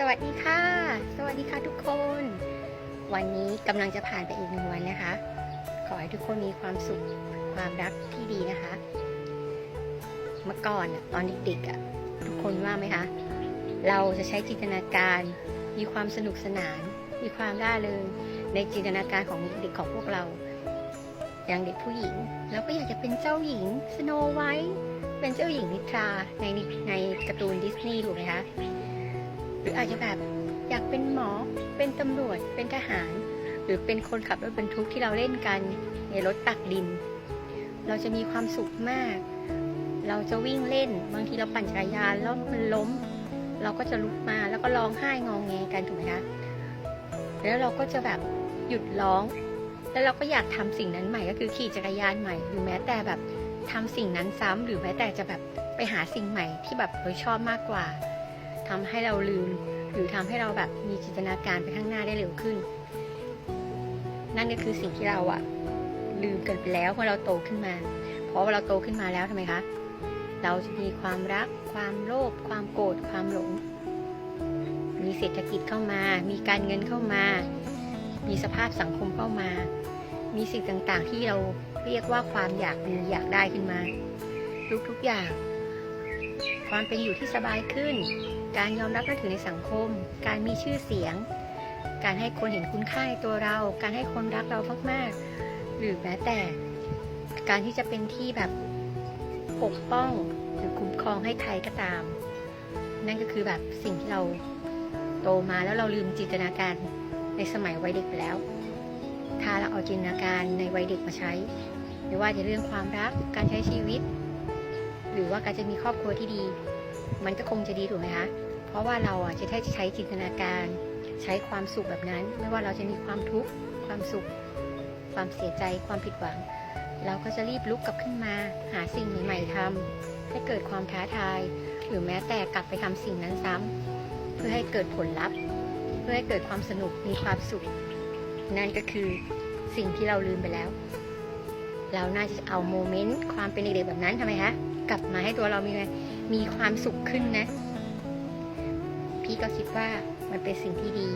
สวัสดีค่ะ สวัสดีค่ะทุกคน วันนี้กำลังจะผ่านไปอีกหนึ่งวันนะคะ ขอให้ทุกคนมีความสุขความรักที่ดีนะคะ เมื่อก่อนตอนเด็กๆทุกคนว่าไหมคะ เราจะใช้จินตนาการ มีความสนุกสนาน มีความร่าเริงในจินตนาการของเด็กของพวกเรา อย่างเด็กผู้หญิงเราก็อยากจะเป็นเจ้าหญิงสโนไวท์เป็นเจ้าหญิงนิทราในในการ์ตูนดิสนีย์ถูกไหมคะ รืออาจจะแบบอยากเป็นหมอ เป็นตำรวจ เป็นทหาร หรือเป็นคนขับรถบรรทุกที่เราเล่นกันในรถตักดิน เราจะมีความสุขมาก เราจะวิ่งเล่น บางทีเราปั่นจักรยานแล้วมันล้ม เราก็จะลุกมาแล้วก็ร้องไห้งองแงกันถูกไหมคะ แล้วเราก็จะแบบหยุดร้อง แล้วเราก็อยากทำสิ่งนั้นใหม่ก็คือขี่จักรยานใหม่ หรือแม้แต่แบบทำสิ่งนั้นซ้ำหรือแม้แต่จะแบบไปหาสิ่งใหม่ที่แบบเราชอบมากกว่า ทำให้เราลืม หรือทำให้เราแบบมีจินตนาการไปข้างหน้าได้เร็วขึ้น นั่นก็คือสิ่งที่เราอะลืมกันไปแล้วเมื่อเราโตขึ้นมา เพราะว่าเราโตขึ้นมาแล้วทำไมคะ เราจะมีความรัก ความโลภ ความโกรธ ความหลง มีเศรษฐกิจเข้ามา มีการเงินเข้ามา มีสภาพสังคมเข้ามา มีสิ่งต่างๆ ที่เราเรียกว่าความอยากมีอยากได้ขึ้นมา ทุกๆอย่าง ความเป็นอยู่ที่สบายขึ้น การยอมรับนับถือในสังคม การมีชื่อเสียง การให้คนเห็นคุณค่าในตัวเรา การให้คนรักเรามากๆ หรือแม้แต่ การที่จะเป็นที่แบบปกป้องหรือคุ้มครองให้ใครก็ตาม นั่นก็คือแบบสิ่งที่เราโตมาแล้วเราลืมจินตนาการในสมัยวัยเด็กไปแล้ว ถ้าเราเอาจินตนาการในวัยเด็กมาใช้ ไม่ว่าจะเรื่องความรัก การใช้ชีวิต หรือว่าการจะมีครอบครัวที่ดี มันก็คงจะดีถูกไหมคะ เพราะว่าเราอะจะได้ใช้จินตนาการ ใช้ความสุขแบบนั้น ไม่ว่าเราจะมีความทุกข์ความสุข ความเสียใจความผิดหวัง เราก็จะรีบลุกกลับขึ้นมา หาสิ่งใหม่ๆทำให้เกิดความท้าทาย หรือแม้แต่กลับไปทำสิ่งนั้นซ้ำเพื่อให้เกิดผลลัพธ์ เพื่อให้เกิดความสนุกมีความสุข นั่นก็คือสิ่งที่เราลืมไปแล้ว เราน่าจะเอาโมเมนต์ความเป็นเด็กๆแบบนั้นทำไมคะกลับมาให้ตัวเรามีไงมีความสุขขึ้นนะ พี่ก็คิดว่ามันเป็นสิ่งที่ดี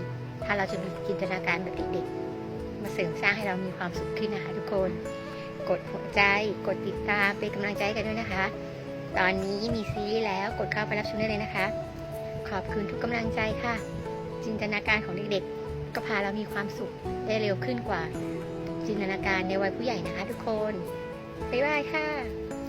ถ้าเราจะมีจินตนาการแบบเด็กๆ มาเสริมสร้างให้เรามีความสุขขึ้นนะคะทุกคน กดหัวใจ กดติดตาม เป็นกำลังใจกันด้วยนะคะ ตอนนี้มีซีรีส์แล้วกดเข้าไปรับชมได้เลยนะคะ ขอบคุณทุกกำลังใจค่ะ จินตนาการของเด็กๆ ก็พาเรามีความสุขได้เร็วขึ้นกว่า จินตนาการในวัยผู้ใหญ่นะคะ ทุกคน บ๊ายบายค่ะ